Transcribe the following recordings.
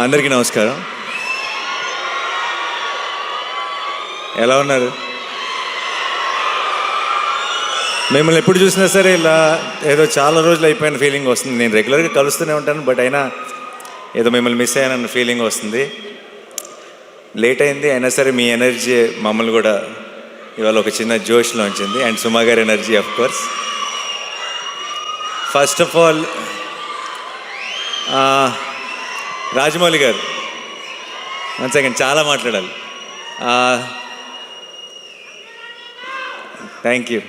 అందరికీ నమస్కారం. ఎలా ఉన్నారు? మిమ్మల్ని ఎప్పుడు చూసినా సరే ఇలా ఏదో చాలా రోజులు అయిపోయిన ఫీలింగ్ వస్తుంది. నేను రెగ్యులర్గా కలుస్తూనే ఉంటాను బట్ అయినా ఏదో మిమ్మల్ని మిస్ అయ్యానన్న ఫీలింగ్ వస్తుంది. లేట్ అయింది అయినా సరే మీ ఎనర్జీ మమ్మల్ని కూడా ఇవాళ ఒక చిన్న జోష్లో ఉంచింది. అండ్ సుమా గారి energy of course first of all Rajamouli గారు. వన్ సెకండ్ చాలా మాట్లాడాలి. Thank you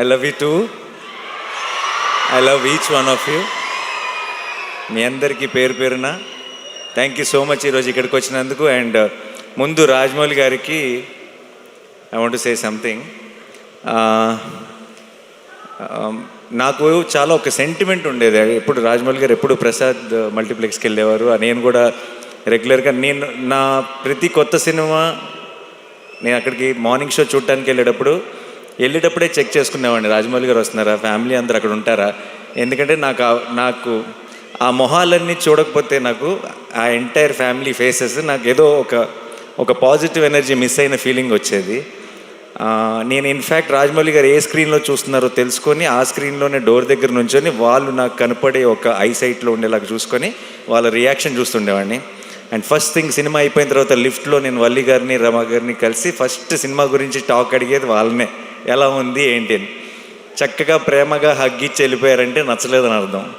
I love you too I love each one of you మీ అందరికీ పేరు పేరున థ్యాంక్ యూ సో మచ్ ఈరోజు ఇక్కడికి వచ్చినందుకు. అండ్ uh, ముందు రాజమౌళి గారికి I want say something Um, నాకు చాలా ఒక సెంటిమెంట్ ఉండేది. ఎప్పుడు రాజమౌళి గారు ఎప్పుడు ప్రసాద్ uh, మల్టీప్లెక్స్కి వెళ్ళేవారు. నేను కూడా రెగ్యులర్గా నేను నా ప్రతి కొత్త సినిమా నేను అక్కడికి మార్నింగ్ షో చూడటానికి వెళ్ళేటప్పుడు వెళ్ళేటప్పుడే చెక్ చేసుకునేవాడిని. రాజమౌళి గారు వస్తున్నారా? ఫ్యామిలీ అందరు అక్కడ ఉంటారా? ఎందుకంటే నాకు నాకు ఆ మొహాలన్నీ చూడకపోతే నాకు ఆ ఎంటైర్ ఫ్యామిలీ ఫేసెస్ నాకు ఏదో ఒక ఒక పాజిటివ్ ఎనర్జీ మిస్ అయిన ఫీలింగ్ వచ్చేది. నేను ఇన్ఫ్యాక్ట్ రాజమౌళి గారు ఏ స్క్రీన్లో చూస్తున్నారో తెలుసుకొని ఆ స్క్రీన్లోనే డోర్ దగ్గర నుంచొని వాళ్ళు నాకు కనపడే ఒక ఐ సైట్లో ఉండేలాగా చూసుకొని వాళ్ళ రియాక్షన్ చూస్తుండేవాడిని. అండ్ ఫస్ట్ థింగ్ సినిమా అయిపోయిన తర్వాత లిఫ్ట్లో నేను వల్లి గారిని రమ గారిని కలిసి ఫస్ట్ సినిమా గురించి టాక్ అడిగేది వాళ్ళనే. ఎలా ఉంది ఏంటి అని. చక్కగా ప్రేమగా హగ్గిచ్చి వెళ్ళిపోయారంటే నచ్చలేదని అర్థం.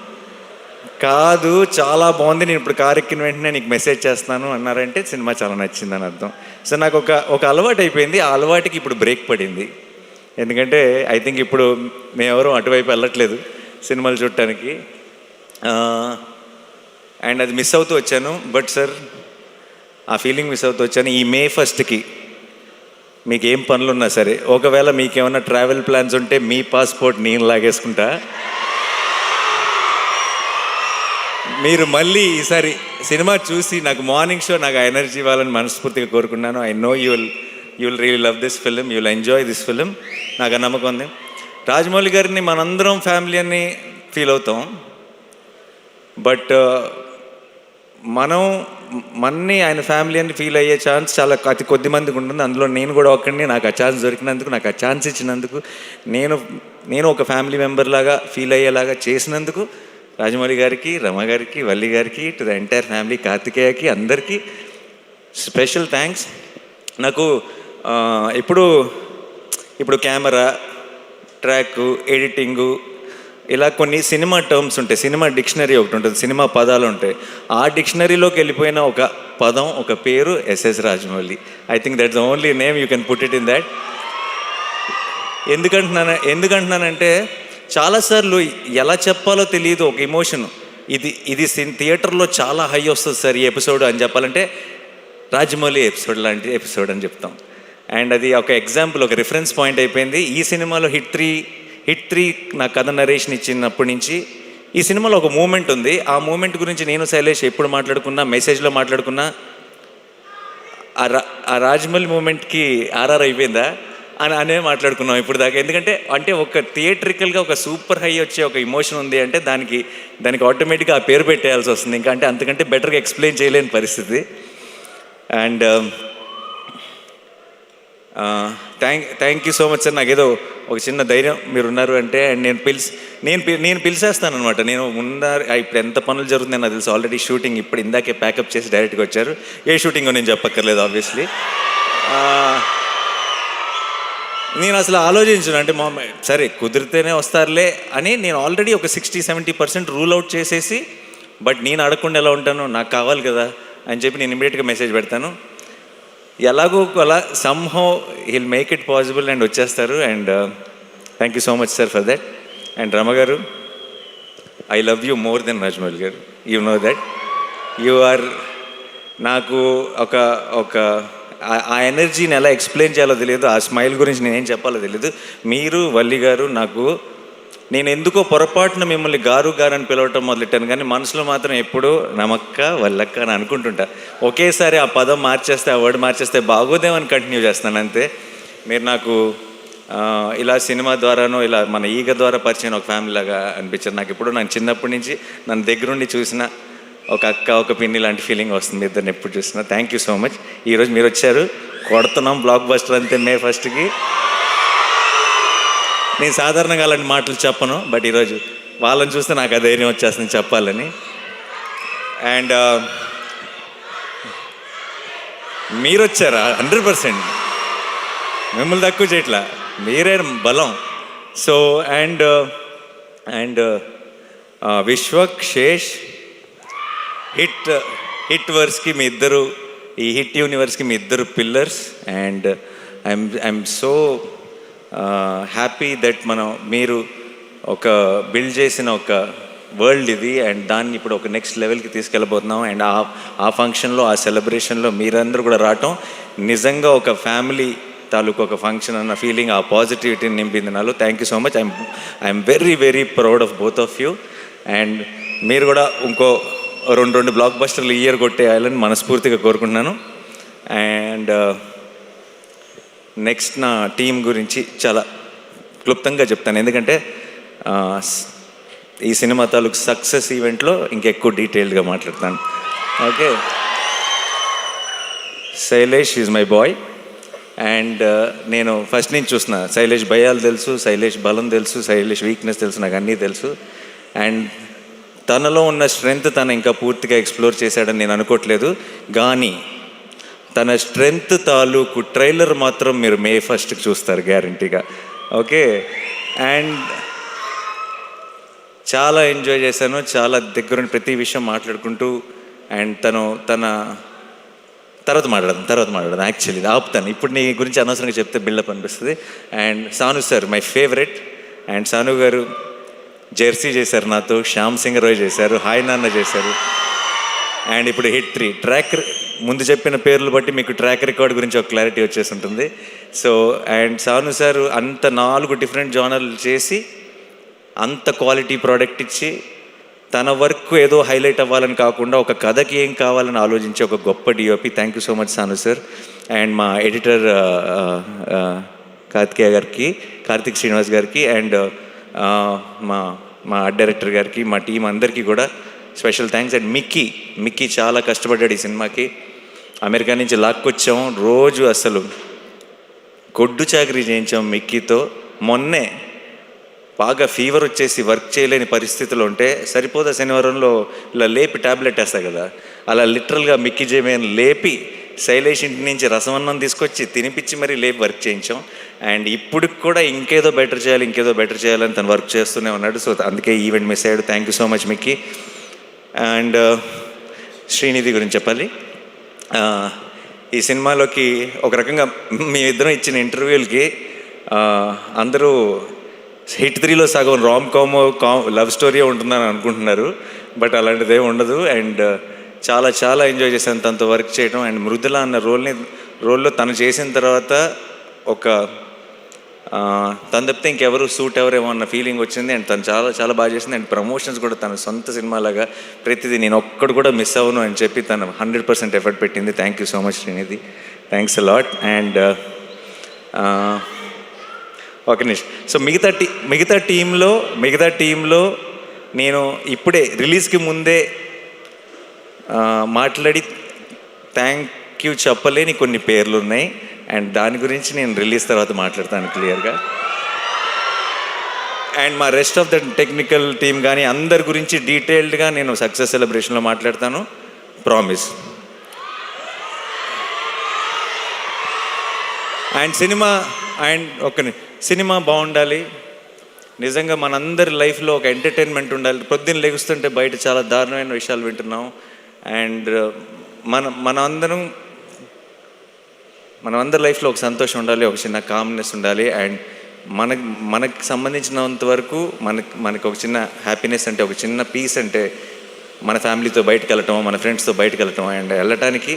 కాదు చాలా బాగుంది. నేను ఇప్పుడు కారు ఎక్కిన వెంటనే నీకు మెసేజ్ చేస్తాను అన్నారంటే సినిమా చాలా నచ్చిందని అర్థం. సో నాకు ఒక ఒక అలవాటు అయిపోయింది. ఆ అలవాటుకి ఇప్పుడు బ్రేక్ పడింది. ఎందుకంటే ఐ థింక్ ఇప్పుడు మేమెవరూ అటువైపు వెళ్ళట్లేదు సినిమాలు చూడటానికి. అండ్ అది మిస్ అవుతూ వచ్చాను. బట్ సార్ ఆ ఫీలింగ్ మిస్ అవుతూ వచ్చాను. ఈ మే ఫస్ట్కి మీకు ఏం పనులు ఉన్నా సరే ఒకవేళ మీకు ఏమైనా ట్రావెల్ ప్లాన్స్ ఉంటే మీ పాస్పోర్ట్ నేను లాగేసుకుంటా. మీరు మళ్ళీ ఈసారి సినిమా చూసి నాకు మార్నింగ్ షో నాకు ఎనర్జీ ఇవ్వాలని మనస్ఫూర్తిగా కోరుకున్నాను I know you will you will really love this film you will enjoy this film నాకు నమ్మకం ఉంది. రాజమౌళి గారిని మనందరం ఫ్యామిలీ అని ఫీల్ అవుతాం. బట్ uh, మనం మన్ని ఆయన ఫ్యామిలీ అని ఫీల్ అయ్యే ఛాన్స్ చాలా అతి కొద్ది మందికి ఉంటుంది. అందులో నేను కూడా ఒక్కడిని నాకు ఆ ఛాన్స్ దొరికినందుకు నాకు ఆ ఛాన్స్ ఇచ్చినందుకు నేను నేను ఒక ఫ్యామిలీ మెంబర్ లాగా ఫీల్ అయ్యేలాగా చేసినందుకు రాజమౌళి గారికి రమ గారికి వల్లి గారికి టు ద ఎంటైర్ ఫ్యామిలీ కార్తికేయకి అందరికీ స్పెషల్ థ్యాంక్స్ నాకు ఇప్పుడు ఇప్పుడు కెమెరా ట్రాక్ ఎడిటింగు ఇలా కొన్ని సినిమా టర్మ్స్ ఉంటాయి. సినిమా డిక్షనరీ ఒకటి ఉంటుంది సినిమా పదాలు ఉంటాయి. ఆ డిక్షనరీలోకి వెళ్ళిపోయిన ఒక పదం ఒక పేరు S S Rajamouli. I think that's the only name you can put it in that ఎందుకంటున్నాను ఎందుకంటున్నానంటే చాలాసార్లు ఎలా చెప్పాలో తెలియదు ఒక ఎమోషన్ ఇది ఇది సిన్ థియేటర్లో చాలా హై వస్తుంది సార్ ఈ ఎపిసోడ్ అని చెప్పాలంటే. రాజమౌళి ఎపిసోడ్ లాంటి ఎపిసోడ్ అని చెప్తాం. అండ్ అది ఒక ఎగ్జాంపుల్ ఒక రిఫరెన్స్ పాయింట్ అయిపోయింది. ఈ సినిమాలో హిట్ త్రీ హిట్ త్రీ నా కథ నరేషన్ ఇచ్చినప్పటి నుంచి ఈ సినిమాలో ఒక మూమెంట్ ఉంది. ఆ మూమెంట్ గురించి నేను శైలేష్ ఎప్పుడు మాట్లాడుకున్నా మెసేజ్లో మాట్లాడుకున్నా ఆ రా ఆ రాజమౌళి మూమెంట్కి ఆర్ఆర్ అయిపోయిందా? అని అనే మాట్లాడుకున్నాం ఇప్పుడు దాకా. ఎందుకంటే అంటే ఒక థియేట్రికల్గా ఒక సూపర్ హై వచ్చే ఒక ఇమోషన్ ఉంది అంటే దానికి దానికి ఆటోమేటిక్గా ఆ పేరు పెట్టేయాల్సి వస్తుంది. ఇంకా అంటే అంతకంటే బెటర్గా ఎక్స్ప్లెయిన్ చేయలేని పరిస్థితి. And thank thank you so much sir నాకు ఏదో ఒక చిన్న ధైర్యం మీరు ఉన్నారు అంటే అండ్ నేను పిలిచి నేను పి- నేను పిలిచేస్తాను అనమాట నేను ఉన్నారు ఇప్పుడు ఎంత పనులు జరుగుతుంది నాకు తెలుసు. ఆల్రెడీ షూటింగ్ ఇప్పుడు ఇందాకే ప్యాకప్ చేసి డైరెక్ట్గా వచ్చారు. ఏ షూటింగో నేను చెప్పక్కర్లేదు ఆబ్వియస్లీ నేను అసలు ఆలోచించను. అంటే మా సరే కుదిరితేనే వస్తారులే అని నేను ఆల్రెడీ ఒక sixty seventy percent rule out చేసేసి బట్ నేను అడగకుండా ఎలా ఉంటాను నాకు కావాలి కదా అని చెప్పి నేను ఇమీడియట్గా మెసేజ్ పెడతాను. ఎలాగో అలా somehow he'll make it possible and వచ్చేస్తారు. And thank you so much sir for that and Rama గారు I love you more than Rajamouli గారు. You know that you are నాకు ఒక ఒక ఆ- ఎనర్జీని ఎలా ఎక్స్ప్లెయిన్ చేయాలో తెలియదు ఆ స్మైల్ గురించి నేనేం చెప్పాలో తెలియదు. మీరు వల్లి గారు నాకు నేను ఎందుకో పొరపాటున మిమ్మల్ని గారు గారు అని పిలవటం మొదలెట్టాను కానీ మనసులో మాత్రం ఎప్పుడూ నమక్క వల్లక్క అని అనుకుంటుంటా. ఒకేసారి ఆ పదం మార్చేస్తే ఆ వర్డ్ మార్చేస్తే బాగోదేమని కంటిన్యూ చేస్తాను అంతే. మీరు నాకు ఇలా సినిమా ద్వారానో ఇలా మన ఈగ ద్వారా పరిచయం ఒక ఫ్యామిలీ లాగా అనిపించారు నాకు ఇప్పుడు నన్ను చిన్నప్పటి నుంచి నన్ను దగ్గరుండి చూసిన ఒక అక్క ఒక పిన్ని లాంటి ఫీలింగ్ వస్తుంది ఇద్దరిని ఎప్పుడు చూసినా. థ్యాంక్ యూ సో మచ్ ఈరోజు మీరు వచ్చారు. కొడుతున్నాం బ్లాక్ బస్టర్ అంతే మే ఫస్ట్కి నేను సాధారణంగా అలాంటి మాటలు చెప్పను బట్ ఈరోజు వాళ్ళని చూస్తే నాకు ఆ ధైర్యం వచ్చేస్తుంది చెప్పాలని. అండ్ uh, మీరు వచ్చారా? హండ్రెడ్ పర్సెంట్ మిమ్మల్ని తక్కువ చేయట్లా. మీరే బలం. So and and uh, uh, Vishwak Sesh hit hit వర్స్కి మీ ఇద్దరు ఈ హిట్ యూనివర్స్కి మీ ఇద్దరు pillars and I'm I'm so happy that మనం మీరు ఒక బిల్డ్ చేసిన ఒక వరల్డ్ ఇది అండ్ దాన్ని ఇప్పుడు ఒక నెక్స్ట్ లెవెల్కి తీసుకెళ్ళబోతున్నాం అండ్ ఆ ఆ ఫంక్షన్లో ఆ సెలబ్రేషన్లో మీరందరూ కూడా రావటం నిజంగా ఒక ఫ్యామిలీ తాలూకు ఒక ఫంక్షన్ అన్న ఫీలింగ్ ఆ పాజిటివిటీని నింపింది నాలో. Thank you so much I'm I'm very very proud of both of you and మీరు కూడా ఇంకో రెండు రెండు బ్లాక్ బస్టర్లు ఇయర్ కొట్టేయాలని మనస్ఫూర్తిగా కోరుకుంటున్నాను. అండ్ నెక్స్ట్ uh, నా టీం గురించి చాలా క్లుప్తంగా చెప్తాను. ఎందుకంటే ఈ సినిమా తాలూకు సక్సెస్ ఈవెంట్లో ఇంకెక్కువ డీటెయిల్డ్గా మాట్లాడతాను. Okay Shailesh is my boy and నేను ఫస్ట్ నుంచి చూసిన శైలేష్ భయాలు తెలుసు శైలేష్ బలం తెలుసు శైలేష్ వీక్నెస్ తెలుసు నాకు అన్నీ తెలుసు. అండ్ తనలో ఉన్న స్ట్రెంగ్త్ తను ఇంకా పూర్తిగా ఎక్స్ప్లోర్ చేశాడని నేను అనుకోవట్లేదు కానీ తన స్ట్రెంగ్త్ తాలూకు ట్రైలర్ మాత్రం మీరు మే ఫస్ట్ చూస్తారు గ్యారంటీగా. ఓకే? అండ్ చాలా ఎంజాయ్ చేశాను. చాలా దగ్గరుండి ప్రతి విషయం మాట్లాడుకుంటూ అండ్ తను తన తర్వాత మాట్లాడదాం తర్వాత మాట్లాడదాం. యాక్చువల్లీ ఆపుతాను. ఇప్పుడు నీ గురించి అనవసరంగా చెప్తే బిల్డప్ అనిపిస్తుంది. And Sanu sir my favourite. And Sanu గారు జెర్సీ చేశారు నాతో శ్యామ్ సింగ్ రాయ్ చేశారు హాయ్ నాన్న చేశారు. అండ్ ఇప్పుడు హిట్ త్రీ ట్రాక్ ముందు చెప్పిన పేర్లు బట్టి మీకు ట్రాక్ రికార్డ్ గురించి ఒక క్లారిటీ వచ్చేసి ఉంటుంది సో అండ్ సాను సార్ అంత నాలుగు డిఫరెంట్ జానర్లు చేసి అంత క్వాలిటీ ప్రోడక్ట్ ఇచ్చి తన వర్క్ ఏదో హైలైట్ అవ్వాలని కాకుండా ఒక కథకి ఏం కావాలని ఆలోచించి ఒక గొప్ప DOP thank you so much Sanu sir. And మా editor uh, uh, uh, Karthikeya గారికి కార్తిక్ శ్రీనివాస్ గారికి అండ్ మా మా ఆర్ట్ డైరెక్టర్ గారికి మా టీం అందరికీ కూడా special thanks and Mickey Mickey చాలా కష్టపడ్డాడు ఈ సినిమాకి. అమెరికా నుంచి లాక్కొచ్చాం. రోజు అసలు గొడ్డు చాకరీ చేయించాం మిక్కీతో. మొన్నే బాగా ఫీవర్ వచ్చేసి వర్క్ చేయలేని పరిస్థితులు ఉంటే సరిపోదా శనివారంలో ఇలా లేపి టాబ్లెట్ వేస్తా కదా. అలా లిటరల్గా మిక్కీ జేమేన్ లేపి శైలేష్ ఇంటి నుంచి రసమన్నం తీసుకొచ్చి తినిపించి మరీ లేపి వర్క్ చేయించాం. అండ్ ఇప్పుడు కూడా ఇంకేదో బెటర్ చేయాలి ఇంకేదో బెటర్ చేయాలని తను వర్క్ చేస్తూనే ఉన్నాడు. సో అందుకే ఈవెంట్ మిస్ అయ్యాడు. Thank you so much Mickey and uh, Srinidhi గురించి చెప్పాలి. ఈ సినిమాలోకి ఒక రకంగా మీ ఇద్దరం ఇచ్చిన ఇంటర్వ్యూలకి అందరూ హిట్ త్రీలో సగం రామ్ కామో కామ్ లవ్ స్టోరీ ఉంటుందని అనుకుంటున్నారు. బట్ అలాంటిదే ఉండదు. అండ్ చాలా చాలా ఎంజాయ్ చేశాను తనతో వర్క్ చేయడం అండ్ మృదుల అన్న రోల్ని రోల్లో తను చేసిన తర్వాత ఒక తను తప్పితే ఇంకెవరు సూట్ ఎవరేమో అన్న ఫీలింగ్ వచ్చింది. అండ్ తను చాలా చాలా బాగా చేసింది. అండ్ ప్రమోషన్స్ కూడా తన సొంత సినిమాలాగా ప్రతిదీ నేను ఒక్కడు కూడా మిస్ అవ్వను అని చెప్పి తను హండ్రెడ్ పర్సెంట్ ఎఫర్ట్ పెట్టింది. Thank you so much Srinidhi thanks lot and ఒక నిమిషం. సో మిగతా టీ మిగతా టీంలో మిగతా టీంలో నేను ఇప్పుడే రిలీజ్కి ముందే మాట్లాడి థ్యాంక్ యూ చెప్పలేని కొన్ని పేర్లు ఉన్నాయి అండ్ దాని గురించి నేను రిలీజ్ తర్వాత మాట్లాడతాను క్లియర్గా అండ్ మా rest of the technical team కానీ అందరి గురించి డీటెయిల్డ్గా నేను సక్సెస్ సెలబ్రేషన్లో మాట్లాడతాను. ప్రామిస్ అండ్ సినిమా అండ్ ఒక సినిమా బాగుండాలి. నిజంగా మనందరి లైఫ్లో ఒక ఎంటర్టైన్మెంట్ ఉండాలి. పొద్దున్న లెగుస్తుంటే బయట చాలా దారుణమైన విషయాలు వింటున్నాం. అండ్ uh, మన మన అందరం మనం అందరి లైఫ్లో ఒక సంతోషం ఉండాలి ఒక చిన్న కామ్నెస్ ఉండాలి అండ్ మనకు మనకు సంబంధించినంత వరకు మనకు మనకు ఒక చిన్న హ్యాపీనెస్ అంటే ఒక చిన్న పీస్ అంటే మన ఫ్యామిలీతో బయటకు వెళ్ళటం మన ఫ్రెండ్స్తో బయటకు వెళ్ళటం అండ్ వెళ్ళటానికి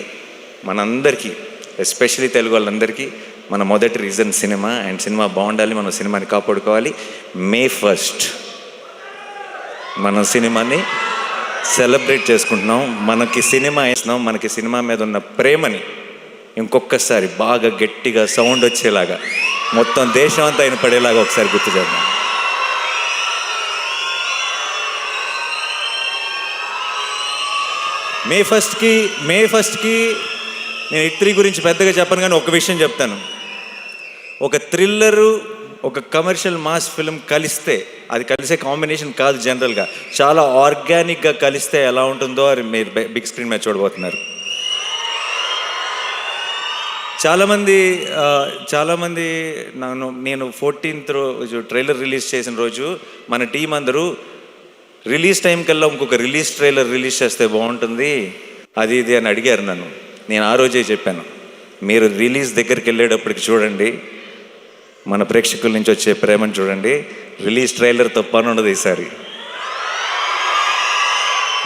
మనందరికీ ఎస్పెషలీ తెలుగు వాళ్ళందరికీ మన మొదటి రీజన్ సినిమా అండ్ సినిమా బాగుండాలి మనం సినిమాని కాపాడుకోవాలి. మే ఫస్ట్ మన సినిమాని సెలబ్రేట్ చేసుకుంటున్నాం. మనకి సినిమా వేస్తున్నాం. మనకి సినిమా మీద ఉన్న ప్రేమని ఇంకొకసారి బాగా గట్టిగా సౌండ్ వచ్చేలాగా మొత్తం దేశం అంతా ఆయన పడేలాగా ఒకసారి గుర్తు చేద్దాం. మే ఫస్ట్కి మే ఫస్ట్కి నేను ఇత్రి గురించి పెద్దగా చెప్పను కానీ ఒక విషయం చెప్తాను. ఒక థ్రిల్లరు ఒక కమర్షియల్ మాస్ ఫిల్మ్ కలిస్తే అది కలిసే కాంబినేషన్ కాదు జనరల్గా చాలా ఆర్గానిక్గా కలిస్తే ఎలా ఉంటుందో అది మీరు బిగ్ స్క్రీన్ మీద చూడబోతున్నారు. చాలామంది చాలామంది నన్ను నేను ఫోర్టీన్త్ రోజు ట్రైలర్ రిలీజ్ చేసిన రోజు మన టీం అందరూ రిలీజ్ టైం కల్లా ఇంకొక రిలీజ్ ట్రైలర్ రిలీజ్ చేస్తే బాగుంటుంది అది ఇది అని అడిగారు నన్ను. నేను ఆ రోజే చెప్పాను. మీరు రిలీజ్ దగ్గరికి వెళ్ళేటప్పటికి చూడండి మన ప్రేక్షకుల నుంచి వచ్చే ప్రేమను చూడండి. రిలీజ్ ట్రైలర్ పని ఈసారి.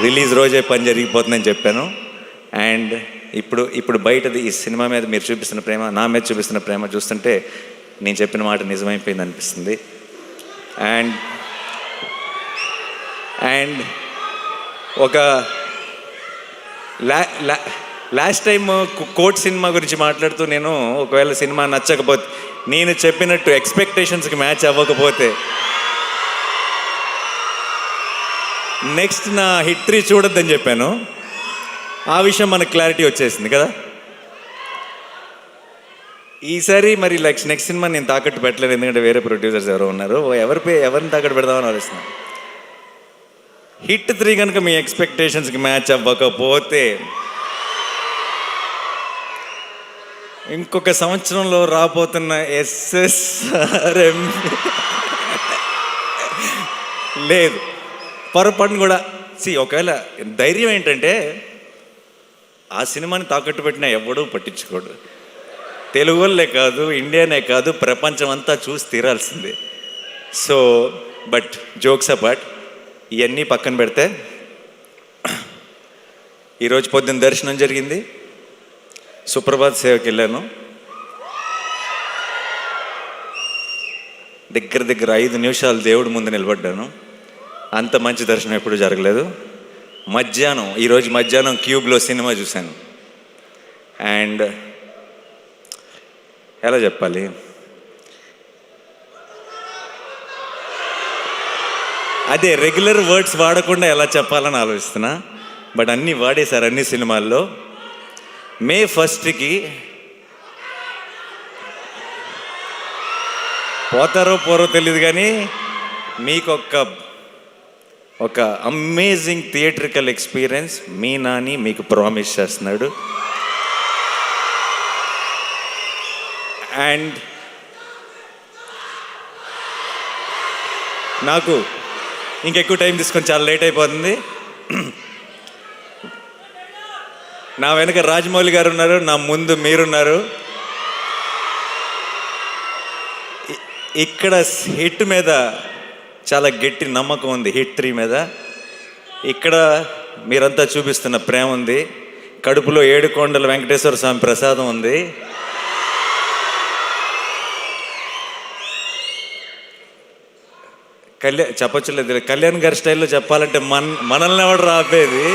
రిలీజ్ రోజే పని జరిగిపోతుందని చెప్పాను. అండ్ ఇప్పుడు ఇప్పుడు బయటది ఈ సినిమా మీద మీరు చూపిస్తున్న ప్రేమ నా మీద చూపిస్తున్న ప్రేమ చూస్తుంటే నేను చెప్పిన మాట నిజమైపోయింది అనిపిస్తుంది. అండ్ అండ్ ఒక la la last time Court cinema గురించి మాట్లాడుతూ నేను ఒకవేళ సినిమా నచ్చకపోతే నేను చెప్పినట్టు ఎక్స్పెక్టేషన్స్కి మ్యాచ్ అవ్వకపోతే. నెక్స్ట్ నా హిట్ త్రీ చూడొద్దని చెప్పాను. ఆ విషయం మనకు క్లారిటీ వచ్చేసింది కదా. ఈసారి మరి లైక్ నెక్స్ట్ సినిమా నేను తాకట్టు పెట్టలేదు ఎందుకంటే వేరే ప్రొడ్యూసర్స్ ఎవరో ఉన్నారు. ఎవరి పే ఎవరిని తాకట్టు పెడదామని ఆలోచిస్తున్నాను. హిట్ త్రీ కనుక మీ ఎక్స్పెక్టేషన్స్కి మ్యాచ్ అవ్వకపోతే ఇంకొక సంవత్సరంలో రాబోతున్న ఎస్ఎస్ఆర్ఎం. లేదు పొరపాటును కూడా సి ఒకవేళ ధైర్యం ఏంటంటే ఆ సినిమాని తాకట్టు పెట్టినా ఎవడూ పట్టించుకోడు. తెలుగు వాళ్ళే కాదు ఇండియానే కాదు ప్రపంచం అంతా చూసి తీరాల్సిందే. సో బట్ జోక్స్ అపార్ట్ ఇవన్నీ పక్కన పెడితే ఈరోజు పొద్దున్న దర్శనం జరిగింది. సుప్రభాత్ సేవకి వెళ్ళాను. దగ్గర దగ్గర ఐదు నిమిషాలు దేవుడి ముందు నిలబడ్డాను. అంత మంచి దర్శనం ఎప్పుడు జరగలేదు. మధ్యాహ్నం ఈరోజు మధ్యాహ్నం క్యూబ్లో సినిమా చూశాను. అండ్ ఎలా చెప్పాలి? అదే రెగ్యులర్ వర్డ్స్ వాడకుండా ఎలా చెప్పాలని ఆలోచిస్తున్నా. బట్ అన్నీ వాడేశారు అన్ని సినిమాల్లో. మే ఫస్ట్కి పోతారో పోరో తెలియదు కానీ మీకు ఒక ఒక అమేజింగ్ థియేట్రికల్ ఎక్స్పీరియన్స్ మీ నాని మీకు ప్రామిస్ చేస్తున్నాడు. అండ్ నాకు ఇంకెక్కువ టైం తీసుకొని చాలా లేట్ అయిపోతుంది. నా వెనక రాజమౌళి గారు ఉన్నారు నా ముందు మీరున్నారు. ఇక్కడ హిట్ మీద చాలా గట్టి నమ్మకం ఉంది హిట్ త్రీ మీద. ఇక్కడ మీరంతా చూపిస్తున్న ప్రేమ ఉంది కడుపులో ఏడు కొండల వెంకటేశ్వర స్వామి ప్రసాదం ఉంది. కళ్యాణ్ చెప్పచ్చు లేదు కళ్యాణ్ గారి స్టైల్లో చెప్పాలంటే మన మనల్ని ఎవడు రాపేది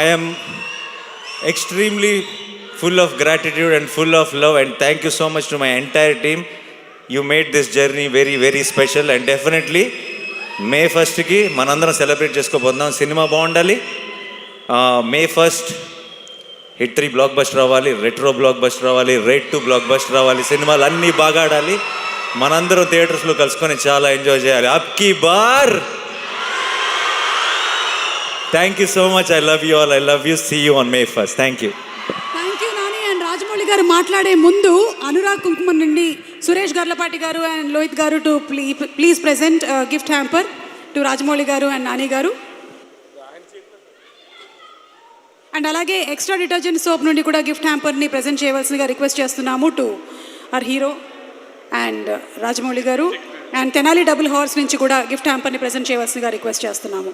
I I'm extremely full of gratitude and full of love and thank you so much to my entire team you made this journey very very special and definitely May ఫస్ట్కి మనందరం సెలబ్రేట్ చేసుకోబోతున్నాం సినిమా బాగుండాలి. May first hit three blockbuster రావాలి Retro block bust రావాలి Raid two block bust రావాలి సినిమాలు అన్నీ బాగా ఆడాలి. మనందరం థియేటర్స్లో కలుసుకొని చాలా ఎంజాయ్ చేయాలి. అప్కి బార్ bar! Thank you so much I love you all I love you see you on May first thank you thank you Nani and Rajamouli గారు మాట్లాడే ముందు అనురాగ్ కుంకుమ నుండి సురేష్ గర్లపాటి గారు అండ్ లోహిత్ గారు to please present gift hamper to Rajamouli గారు and Nani గారు. And అలాగే ఎక్స్ట్రా డిటర్జెంట్ సోప్ నుండి కూడా గిఫ్ట్ హ్యాంపర్ని ప్రజెంట్ చేయవలసిందిగా రిక్వెస్ట్ చేస్తున్నాము to our hero and Rajamouli గారు. అండ్ తెనాలి డబుల్ హార్స్ నుంచి కూడా గిఫ్ట్ హ్యాంపర్ని ప్రజెంట్ చేయవలసిందిగా రిక్వెస్ట్ చేస్తున్నాము.